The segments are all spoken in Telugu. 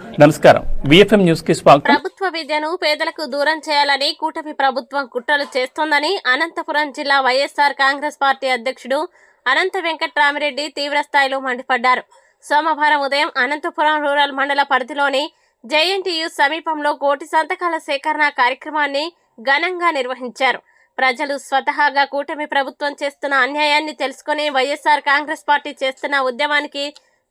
నమస్కారం. విఎఫ్ఎం న్యూస్కి స్వాగతం. ప్రభుత్వ విద్యను పేదలకు దూరం చేయాలని కూటమి ప్రభుత్వం కుట్రలు చేస్తోందని అనంతపురం జిల్లా వైఎస్ఆర్ కాంగ్రెస్ పార్టీ అధ్యక్షుడు అనంత వెంకట్రామిరెడ్డి తీవ్రస్థాయిలో మండిపడ్డారు. సోమవారం ఉదయం అనంతపురం రూరల్ మండల పరిధిలోని జేఎన్టీయు సమీపంలో కోటి సంతకాల సేకరణ కార్యక్రమాన్ని ఘనంగా నిర్వహించారు. ప్రజలు స్వతహాగా కూటమి ప్రభుత్వం చేస్తున్న అన్యాయాన్ని తెలుసుకుని వైఎస్ఆర్ కాంగ్రెస్ పార్టీ చేస్తున్న ఉద్యమానికి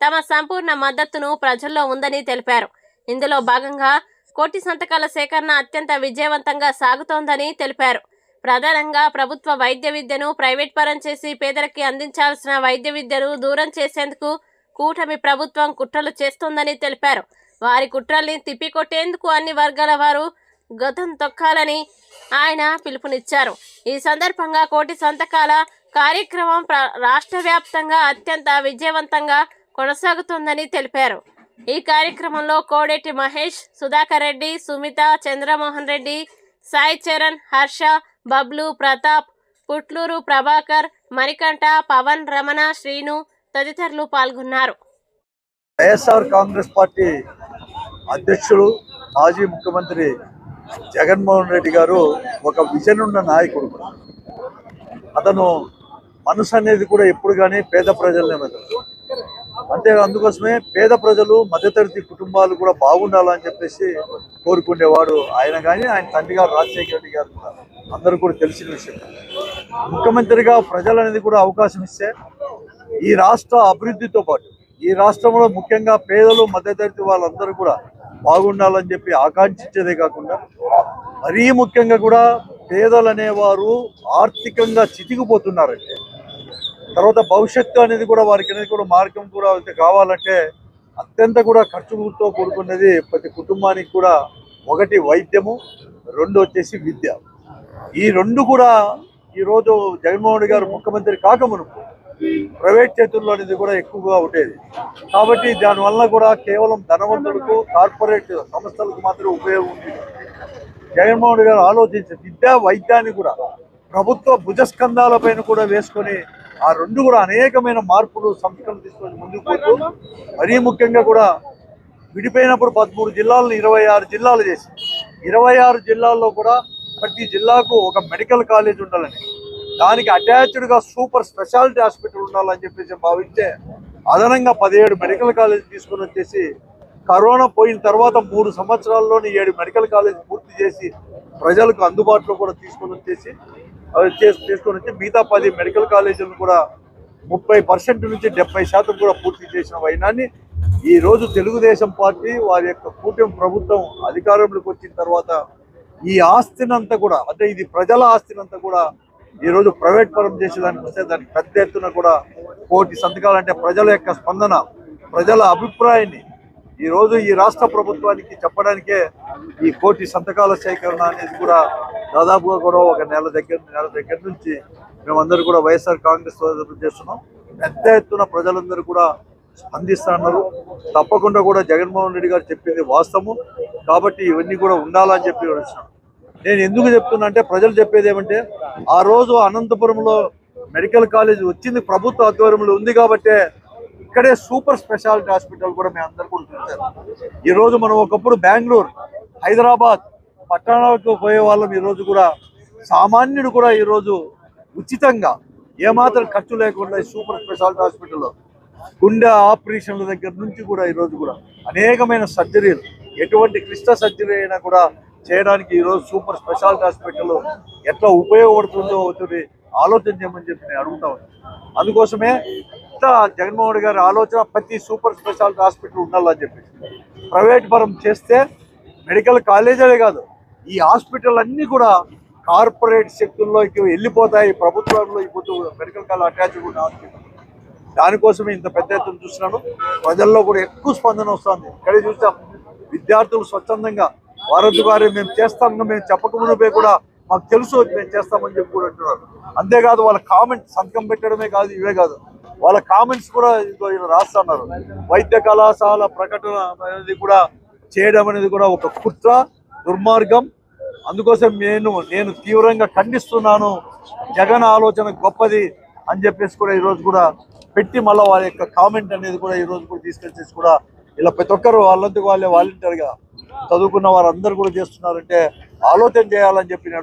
తమ సంపూర్ణ మద్దతును ప్రజల్లో ఉందని తెలిపారు. ఇందులో భాగంగా కోటి సంతకాల సేకరణ అత్యంత విజయవంతంగా సాగుతోందని తెలిపారు. ప్రధానంగా ప్రభుత్వ వైద్య విద్యను ప్రైవేట్ పరం చేసి పేదలకి అందించాల్సిన వైద్య విద్యను దూరం చేసేందుకు కూటమి ప్రభుత్వం కుట్రలు చేస్తోందని తెలిపారు. వారి కుట్రల్ని తిప్పికొట్టేందుకు అన్ని వర్గాల వారు గతం తొక్కాలని ఆయన పిలుపునిచ్చారు. ఈ సందర్భంగా కోటి సంతకాల కార్యక్రమం రాష్ట్ర వ్యాప్తంగా అత్యంత విజయవంతంగా కొనసాగుతుందని తెలిపారు. ఈ కార్యక్రమంలో కోడేటి మహేష్ సుధాకర్ రెడ్డి సుమిత చంద్రమోహన్ రెడ్డి సాయి చరణ్ హర్ష బబ్లు ప్రతాప్ పుట్లూరు ప్రభాకర్ మణికంఠ పవన్ రమణ శ్రీను తదితరులు పాల్గొన్నారు. వైఎస్ఆర్ కాంగ్రెస్ పార్టీ అధ్యక్షుడు మాజీ ముఖ్యమంత్రి జగన్మోహన్ రెడ్డి గారు ఒక విజన్ ఉన్న నాయకుడు. అతను మనసు అనేది కూడా ఎప్పుడు కానీ పేద ప్రజలనే మెదడు అంతే అందుకోసమే పేద ప్రజలు మధ్యతరగతి కుటుంబాలు కూడా బాగుండాలని చెప్పేసి కోరుకునేవాడు ఆయన కానీ ఆయన తండ్రి గారు రాజశేఖర రెడ్డి గారు కూడా. అందరూ కూడా తెలిసిన విషయం. ముఖ్యమంత్రిగా ప్రజలు అనేది కూడా అవకాశం ఇస్తే ఈ రాష్ట్ర అభివృద్ధితో పాటు ఈ రాష్ట్రంలో ముఖ్యంగా పేదలు మధ్యతరగతి వాళ్ళందరూ కూడా బాగుండాలని చెప్పి ఆకాంక్షించేదే కాకుండా మరీ ముఖ్యంగా కూడా పేదలు అనేవారు ఆర్థికంగా చితికిపోతున్నారంటే తర్వాత భవిష్యత్తు అనేది కూడా వారికి అనేది కూడా మార్గం కూడా అయితే కావాలంటే అత్యంత కూడా ఖర్చుతో కూడుకున్నది ప్రతి కుటుంబానికి కూడా ఒకటి వైద్యము రెండు వచ్చేసి విద్య. ఈ రెండు కూడా ఈరోజు జగన్మోహన్ గారు ముఖ్యమంత్రి కాకమునుపు ప్రైవేట్ చేతుల్లో అనేది కూడా ఎక్కువగా ఉండేది. కాబట్టి దానివల్ల కూడా కేవలం ధనవంతులకు కార్పొరేట్ సంస్థలకు మాత్రమే ఉపయోగం ఉంది జగన్మోహన్ గారు ఆలోచించి విద్యా వైద్యాన్ని కూడా ప్రభుత్వ భుజస్కంధాలపైన కూడా వేసుకొని ఆ రెండు కూడా అనేకమైన మార్పులు సంస్కరణ తీసుకొని ముందుకు పోతూ మరీ ముఖ్యంగా కూడా విడిపోయినప్పుడు పదమూడు జిల్లాలను ఇరవై ఆరు జిల్లాలు చేసి ఇరవై ఆరు జిల్లాల్లో కూడా ప్రతి జిల్లాకు ఒక మెడికల్ కాలేజ్ ఉండాలని దానికి అటాచ్డ్గా సూపర్ స్పెషాలిటీ హాస్పిటల్ ఉండాలని చెప్పేసి భావిస్తే అదనంగా పదిహేడు మెడికల్ కాలేజ్ తీసుకొని వచ్చేసి కరోనా పోయిన తర్వాత మూడు సంవత్సరాల్లోని ఏడు మెడికల్ కాలేజ్ పూర్తి చేసి ప్రజలకు అందుబాటులో కూడా తీసుకొని వచ్చేసి చేసి తీసుకొని వచ్చి మిగతా పది మెడికల్ కాలేజీలను కూడా ముప్పై పర్సెంట్ నుంచి డెబ్బై శాతం కూడా పూర్తి చేసిన వైనాన్ని ఈ రోజు తెలుగుదేశం పార్టీ వారి యొక్క కూటమి ప్రభుత్వం అధికారంలోకి వచ్చిన తర్వాత ఈ ఆస్తినంతా కూడా అంటే ఇది ప్రజల ఆస్తినంతా కూడా ఈ రోజు ప్రైవేట్ పరం చేసేదానికి వస్తే దానికి పెద్ద ఎత్తున కూడా కోటి సంతకాలంటే ప్రజల యొక్క స్పందన ప్రజల అభిప్రాయాన్ని ఈ రోజు ఈ రాష్ట్ర ప్రభుత్వానికి చెప్పడానికే ఈ కోటి సంతకాల సేకరణ అనేది కూడా దాదాపుగా కూడా ఒక నెల దగ్గర నెల దగ్గర నుంచి మేమందరూ కూడా వైఎస్ఆర్ కాంగ్రెస్ చేస్తున్నాం. పెద్ద ఎత్తున ప్రజలందరూ కూడా స్పందిస్తున్నారు తప్పకుండా కూడా జగన్మోహన్ రెడ్డి గారు చెప్పింది వాస్తవం. కాబట్టి ఇవన్నీ కూడా ఉండాలని చెప్పి నేను ఎందుకు చెప్తున్నా అంటే ప్రజలు చెప్పేది ఏమంటే ఆ రోజు అనంతపురంలో మెడికల్ కాలేజ్ వచ్చింది ప్రభుత్వ ఆధ్వర్యంలో ఉంది కాబట్టే ఇక్కడే సూపర్ స్పెషాలిటీ హాస్పిటల్ కూడా మేము అందరికీ ఉంటుంది ఈరోజు ఈ రోజు మనం ఒకప్పుడు బెంగళూరు హైదరాబాద్ పట్టణాలకు పోయే వాళ్ళం ఈ రోజు కూడా. సామాన్యుడు కూడా ఈ రోజు ఉచితంగా ఏమాత్రం ఖర్చు లేకుండా ఈ సూపర్ స్పెషాలిటీ హాస్పిటల్లో గుండె ఆపరేషన్ల దగ్గర నుంచి కూడా ఈ రోజు కూడా అనేకమైన సర్జరీలు ఎటువంటి క్లిష్ట సర్జరీ అయినా కూడా చేయడానికి ఈ రోజు సూపర్ స్పెషాలిటీ హాస్పిటల్ ఎట్లా ఉపయోగపడుతుందో ఒకటి ఆలోచన చేయమని చెప్పి నేను అడుగుతా ఉన్నాను అందుకోసమే కొత్త జగన్మోహన్ రెడ్డి గారి ఆలోచన ప్రతి సూపర్ స్పెషాలిటీ హాస్పిటల్ ఉండాలని చెప్పేసి. ప్రైవేట్ పరం చేస్తే మెడికల్ కాలేజీలే కాదు ఈ హాస్పిటల్ అన్నీ కూడా కార్పొరేట్ శక్తుల్లోకి వెళ్ళిపోతాయి ప్రభుత్వంలో ఇప్పుడు మెడికల్ కాలేజ్ అటాచ్ కూడా హాస్పిటల్ దానికోసమే ఇంత పెద్ద ఎత్తున చూస్తున్నాను. ప్రజల్లో కూడా ఎక్కువ స్పందన వస్తుంది. ఇక్కడే చూసాం విద్యార్థులు స్వచ్ఛందంగా వారధి వారి మేము చేస్తాం మేము చెప్పకముందే కూడా మాకు తెలుసు మేము చేస్తామని చెప్పి కూడా అంటున్నారు. అంతేకాదు వాళ్ళ కామెంట్ సంతకం పెట్టడమే కాదు ఇవే కాదు. వాళ్ళ కామెంట్స్ కూడా ఇదిగో ఇలా రాస్తున్నారు. వైద్య కళాశాల ప్రకటన అనేది కూడా చేయడం అనేది కూడా ఒక కుట్ర దుర్మార్గం. అందుకోసం నేను నేను తీవ్రంగా ఖండిస్తున్నాను. జగన్ ఆలోచన గొప్పది అని చెప్పేసి కూడా ఈరోజు కూడా పెట్టి మళ్ళీ వారి యొక్క కామెంట్ అనేది కూడా ఈరోజు కూడా తీసుకొచ్చేసి కూడా ఇలా ప్రతి ఒక్కరు వాళ్ళందుకు వాళ్ళే వాలంటీర్గా చదువుకున్న వారందరూ కూడా చేస్తున్నారంటే ఆలోచన చేయాలని చెప్పి